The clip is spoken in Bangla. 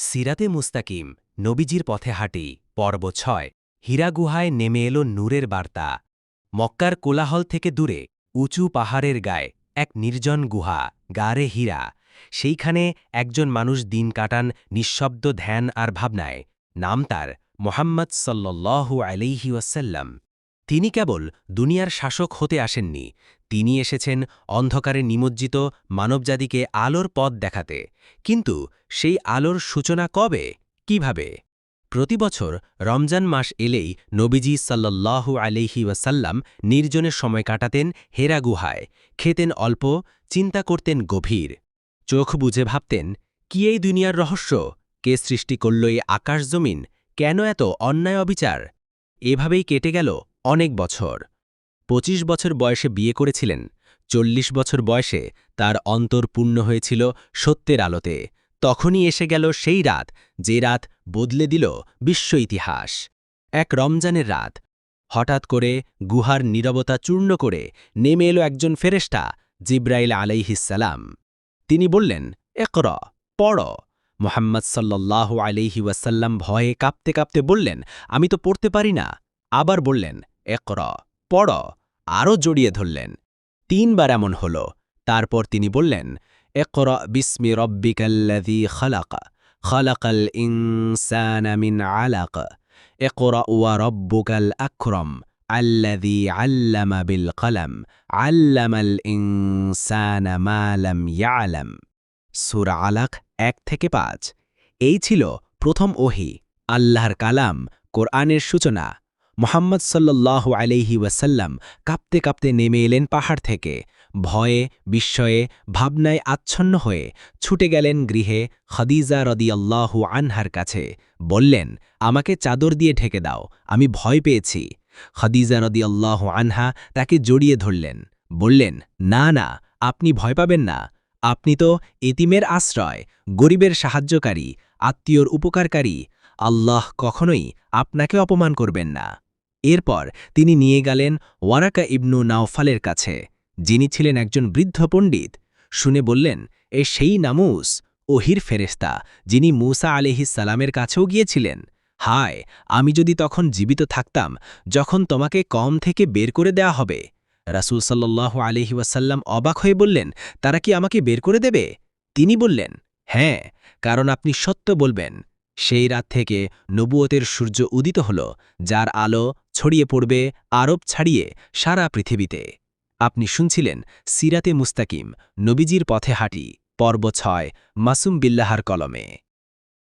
সিরাতে মুস্তাকিম, নবীজির পথে হাঁটি, পর্ব ছয়, হীরা গুহায় নেমে এলো নূরের বার্তা। মক্কার কোলাহল থেকে দূরে, উঁচু পাহাড়ের গায়ে এক নির্জন গুহা, গারে হীরা। সেইখানে একজন মানুষ দিন কাটান নিঃশব্দ ধ্যান আর ভাবনায়। নাম তার, মোহাম্মদ সল্লু আলাইহি ওয়াসাল্লাম। তিনি কেবল দুনিয়ার শাসক হতে আসেননি, তিনি এসেছেন অন্ধকারে নিমজ্জিত মানবজাতিকে আলোর পথ দেখাতে। কিন্তু সেই আলোর সূচনা কবে? কীভাবে? প্রতি বছর রমজান মাস এলেই নবীজি সাল্লাল্লাহু আলাইহি ওয়াসাল্লাম নির্জনের সময় কাটাতেন হেরা গুহায়, খেতেন অল্প, চিন্তা করতেন গভীর। চোখ বুঝে ভাবতেন, কি এই দুনিয়ার রহস্য? কে সৃষ্টি করল এই আকাশ জমিন কেন এত অন্যায় অবিচার? এভাবেই কেটে গেল অনেক বছর। ২৫ বছর বয়সে বিয়ে করেছিলেন, চল্লিশ বছর বয়সে তার অন্তর পূর্ণ হয়েছিল সত্যের আলোতে। তখনই এসে গেল সেই রাত, যে রাত বদলে দিল বিশ্ব ইতিহাস। এক রমজানের রাত, হঠাৎ করে গুহার নীরবতা চূর্ণ করে নেমে এলো একজন ফেরেস্টা জিব্রাইল আলাইহিসালাম তিনি বললেন একর পড়। মোহাম্মদ সাল্লাহ আলাইহি ওয়াসাল্লাম ভয়ে কাঁপতে কাঁপতে বললেন, আমি তো পড়তে পারি না। আবার বললেন একর। পড় আরও জড়িয়ে ধরলেন। তিনবার এমন হল। তারপর তিনি বললেন একর বিস্মি রব্বিকাল্লাযী খালাক। খালাকাল ইনসানা মিন আলাক। একর ওয়া রব্বুকাল আকরম। আল্লাযী আল্লামা বিল কলম। আল্লামাল ইনসানা মা লাম ইয়ালাম। সুর আলাক এক থেকে পাঁচ। এই ছিল প্রথম ওহি, আল্লাহর কালাম, কোরআনের সূচনা। মোহাম্মদ সাল্লাহ আলাইহি ওয়াসাল্লাম কাঁপতে কাঁপতে নেমে এলেন পাহাড় থেকে। ভয়ে, বিস্ময়ে, ভাবনায় আচ্ছন্ন হয়ে ছুটে গেলেন গৃহে খদিজা রদিয়াল্লাহু আনহার কাছে। বললেন, আমাকে চাদর দিয়ে ঢেকে দাও, আমি ভয় পেয়েছি। খদিজা রদিয়াল্লাহু আনহা তাকে জড়িয়ে ধরলেন। বললেন, না না, আপনি ভয় পাবেন না। আপনি তো এতিমের আশ্রয়, গরিবের সাহায্যকারী, আত্মীয়র উপকারকারী। আল্লাহ কখনোই আপনাকে অপমান করবেন না। এরপর তিনি নিয়ে গেলেন ওয়ারাকা ইবনু নাওফালের কাছে, যিনি ছিলেন একজন বৃদ্ধ পণ্ডিত। শুনে বললেন, এ সেই নামুস, ওহির ফেরেস্তা যিনি মুসা সালামের কাছেও গিয়েছিলেন। হায়, আমি যদি তখন জীবিত থাকতাম, যখন তোমাকে কম থেকে বের করে দেয়া হবে। রাসুল সাল্লাহ আলহি ওয়াসাল্লাম অবাক হয়ে বললেন, তারা কি আমাকে বের করে দেবে? তিনি বললেন হ্যাঁ কারণ আপনি সত্য বলবেন। সেই রাত থেকে নবুয়তের সূর্য উদিত হল, যার আলো ছড়িয়ে পড়বে, আরব ছাড়িয়ে সারা পৃথিবীতে। আপনি শুনছিলেন সিরাতে মুস্তাকিম, নবীজির পথে হাঁটি, পর্ব ছয়, মাসুম বিল্লাহার কলমে।